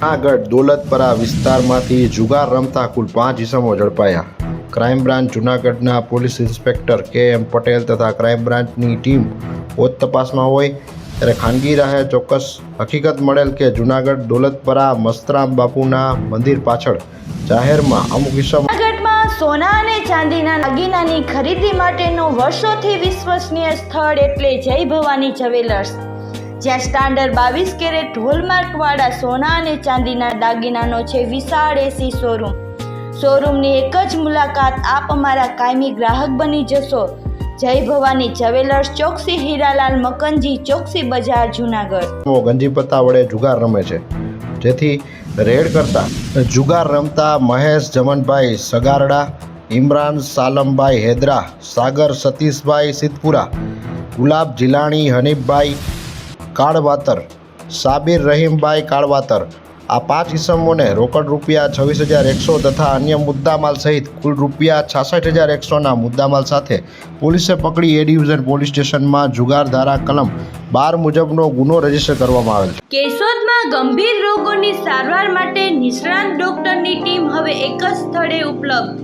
જૂનાગઢ દોલતપરા વિસ્તારમાંથી જુગાર રમતા કુલ પાંચ ઇસમો ઝડપાયા. ક્રાઇમ બ્રાન્ચ જૂનાગઢના police inspector K M Patel તથા ક્રાઇમ બ્રાન્ચની ટીમ પોત તપાસમાં હોય ત્યારે ખાનગી રાહે ચોક્કસ હકીકત મળેલ કે જૂનાગઢ દોલતપરા મસ્તરામ બાપુના મંદિર પાછળ જાહેરમાં અમુક ઇસમો સોના અને ચાંદીના દાગીનાની ખરીદી માટેનું વર્ષોથી વિશ્વસનીય સ્થળ એટલે જય ભવાની જ્વેલર્સ. જ્યાં સ્ટાન્ડર્ડ બાવીસ કેરેટ હોલમાર્કવાળા સોના અને ચાંદીના દાગીનાનો છે વિશાળ એસી શોરૂમ. શોરૂમની એક જ મુલાકાત આપ અમારા કાયમી ગ્રાહક બની જશો. જય ભવાની જવેલર્સ ચોકસી હીરાલાલ મકનજી ચોકસી બજાર જુનાગઢ. ગંજી પત્તા વડે જુગાર રમે છે. જેથી રેડ કરતા જુગાર રમતા મહેશ જમનભાઈ સગારડા, ઇમરાન સાલમભાઈ હેદરા, સાગર સતીશભાઈ સિદ્ધપુરા, ગુલાબ જીલાણી હનીફભાઈ કાળવાતર, સાબિર રહીમભાઈ કાળવાતર. આ પાંચ ઇસમોને રોકડ રૂપિયા છવ્વીસ હજાર એકસો તથા અન્ય મુદ્દામાલ સહિત કુલ રૂપિયા છાસઠ હજાર એકસોના મુદ્દામાલ સાથે પોલીસે પકડી એ ડિવિઝન પોલીસ સ્ટેશનમાં જુગાર ધારા કલમ બાર મુજબનો ગુનો રજિસ્ટર કરવામાં આવેલ છે. કેશોદમાં ગંભીર રોગોની સારવાર માટે નિષ્ણાંત ડોક્ટરની ટીમ હવે એક જ સ્થળે ઉપલબ્ધ.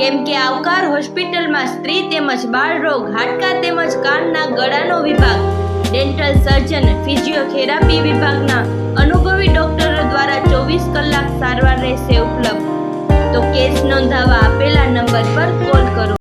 કેમ કે આવકાર હોસ્પિટલમાં સ્ત્રી તેમજ બાળ રોગ હાડકા તેમજ કાનના ગળાનો વિભાગ ડેન્ટલ સર્જન ફિઝિયોથેરાપી વિભાગના અનુભવી ડોક્ટરો દ્વારા ચોવીસ કલાક સારવાર રહેશે ઉપલબ્ધ. તો કેસ નોંધાવા આપેલા નંબર પર